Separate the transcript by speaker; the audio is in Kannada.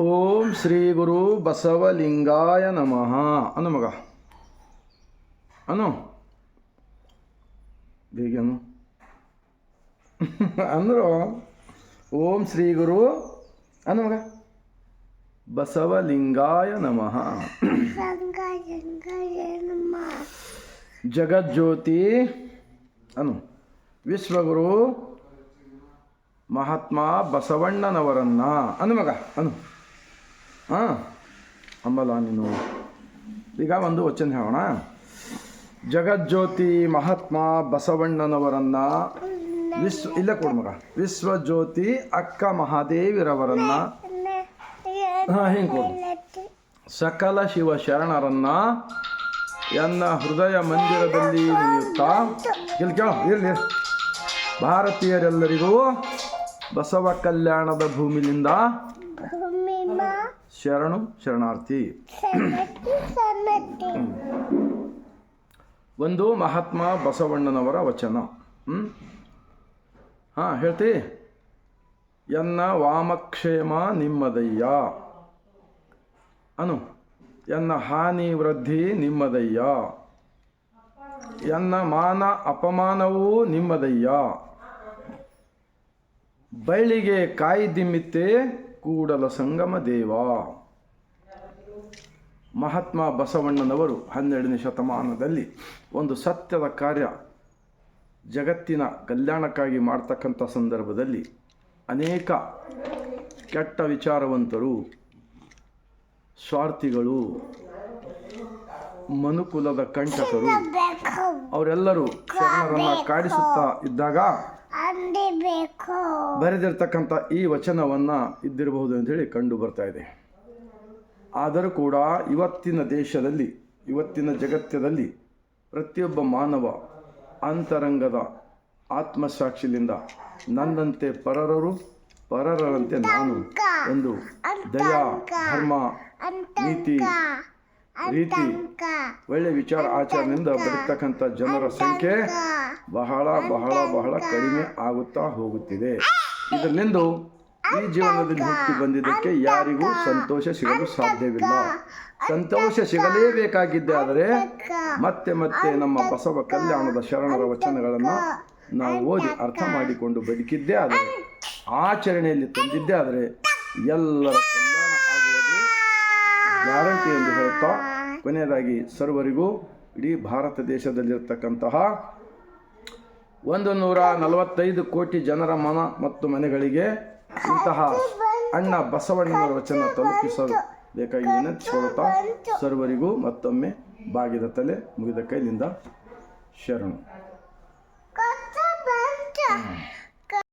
Speaker 1: ಓಂ ಶ್ರೀ ಗುರು ಬಸವಲಿಂಗಾಯ ನಮಃ. ಅನು ಮಗ. ಅನು. ಬೇಗನು ಅಂದರು, ಓಂ ಶ್ರೀ ಗುರು, ಅನು ಮಗ. ಬಸವಲಿಂಗಾಯ ನಮಃ. ಜಗಜ್ಯೋತಿ, ಅನು. ವಿಶ್ವಗುರು ಮಹಾತ್ಮ ಬಸವಣ್ಣನವರನ್ನ. ಅನು ಮಗ, ಅನು. ಹಾಂ ನೀನು. ಈಗ ಒಂದು ವಚನ ಹೇಳೋಣ. ಜಗಜ್ಯೋತಿ ಮಹಾತ್ಮ ಬಸವಣ್ಣನವರನ್ನ ವಿಶ್ವ ಇಲ್ಲ ಕೊಡು ಮಗ. ವಿಶ್ವಜ್ಯೋತಿ ಅಕ್ಕ ಮಹಾದೇವಿರವರನ್ನ ಹಾಂ, ಹಿಂಗೆ ಕೊಡು. ಸಕಲ ಶಿವ ಶರಣರನ್ನ ಎನ್ನ ಹೃದಯ ಮಂದಿರದಲ್ಲಿ ನಿಲ್ಲುತ್ತಾ ಇಲ್ಲಿ ಕೇಳು, ಇರಲಿ ಭಾರತೀಯರೆಲ್ಲರಿಗೂ ಬಸವ ಕಲ್ಯಾಣದ ಭೂಮಿಲಿಂದ ಶರಣು ಶರಣಾರ್ಥಿ. ಒಂದು ಮಹಾತ್ಮ ಬಸವಣ್ಣನವರ ವಚನ. ಹಾಂ ಹೇಳ್ತಿ. ಎನ್ನ ವಾಮಕ್ಷೇಮ ನಿಮ್ಮದಯ್ಯ. ಅನು. ಎನ್ನ ಹಾನಿ ವೃದ್ಧಿ ನಿಮ್ಮದಯ್ಯ. ಎನ್ನ ಮಾನ ಅಪಮಾನವೂ ನಿಮ್ಮದಯ್ಯ. ಬಳ್ಳಿಗೆ ಕಾಯ್ದಿಮ್ಮಿತ್ತೆ ಕೂಡಲ ಸಂಗಮ ದೇವ. ಮಹಾತ್ಮ ಬಸವಣ್ಣನವರು ಹನ್ನೆರಡನೇ ಶತಮಾನದಲ್ಲಿ ಒಂದು ಸತ್ಯದ ಕಾರ್ಯ ಜಗತ್ತಿನ ಕಲ್ಯಾಣಕ್ಕಾಗಿ ಮಾಡ್ತಕ್ಕಂಥ ಸಂದರ್ಭದಲ್ಲಿ ಅನೇಕ ಕೆಟ್ಟ ವಿಚಾರವಂತರು, ಸ್ವಾರ್ಥಿಗಳು, ಮನುಕುಲದ ಕಂಟಕರು, ಅವರೆಲ್ಲರೂ ಶರಣರನ್ನು ಕಾಡಿಸುತ್ತಾ ಇದ್ದಾಗ ಬರೆದಿರ್ತಕ್ಕಂಥ ಈ ವಚನವನ್ನು ಇದ್ದಿರಬಹುದು ಅಂತೇಳಿ ಕಂಡು ಬರ್ತಾ ಇದೆ. ಆದರೂ ಕೂಡ ಇವತ್ತಿನ ದೇಶದಲ್ಲಿ ಇವತ್ತಿನ ಜಗತ್ತದಲ್ಲಿ ಪ್ರತಿಯೊಬ್ಬ ಮಾನವ ಅಂತರಂಗದ ಆತ್ಮಸಾಕ್ಷಿಯಿಂದ ನನ್ನಂತೆ ಪರರರು ಪರರರಂತೆ ನಾನು ಎಂದು ದಯಾ ಧರ್ಮ ನೀತಿ ರೀತಿ ಒಳ್ಳೆ ವಿಚಾರ ಆಚರಣೆಯಿಂದ ಬರತಕ್ಕಂಥ ಜನರ ಸಂಖ್ಯೆ ಬಹಳ ಬಹಳ ಬಹಳ ಕಡಿಮೆ ಆಗುತ್ತಾ ಹೋಗುತ್ತಿದೆ. ಇದರಿಂದ ಈ ಜೀವನದಲ್ಲಿ ಹುಟ್ಟಿ ಬಂದಿದ್ದಕ್ಕೆ ಯಾರಿಗೂ ಸಂತೋಷ ಸಿಗಲು ಸಾಧ್ಯವಿಲ್ಲ. ಸಂತೋಷ ಸಿಗಲೇಬೇಕಾಗಿದ್ದೆ ಆದರೆ ಮತ್ತೆ ಮತ್ತೆ ನಮ್ಮ ಬಸವ ಕಲ್ಯಾಣದ ಶರಣರ ವಚನಗಳನ್ನು ನಾವು ಓದಿ ಅರ್ಥ ಮಾಡಿಕೊಂಡು ಬದುಕಿದ್ದೇ ಆದರೆ, ಆಚರಣೆಯಲ್ಲಿ ತಂದಿದ್ದೇ ಆದರೆ ಎಲ್ಲರ ಕಲ್ಯಾಣ ಆಗುವುದು ಗ್ಯಾರಂಟಿ ಎಂದು ಹೇಳುತ್ತಾ ಕೊನೆಯದಾಗಿ ಸರ್ವರಿಗೂ ಇಡೀ ಭಾರತ ದೇಶದಲ್ಲಿರ್ತಕ್ಕಂತಹ ಒಂದು ನೂರ ನಲವತ್ತೈದು ಕೋಟಿ ಜನರ ಮನ ಮತ್ತು ಮನೆಗಳಿಗೆ ಇಂತಹ ಅಣ್ಣ ಬಸವಣ್ಣನವರ ವಚನ ತಲುಪಿಸಲು ಬೇಕಾಗಿ ವಿನಂತಿಸಿಕೊಳ್ಳುತ್ತಾ ಸರ್ವರಿಗೂ ಮತ್ತೊಮ್ಮೆ ಬಾಗಿದ ತಲೆ ಮುಗಿದ ಕೈಲಿಂದ ಶರಣು.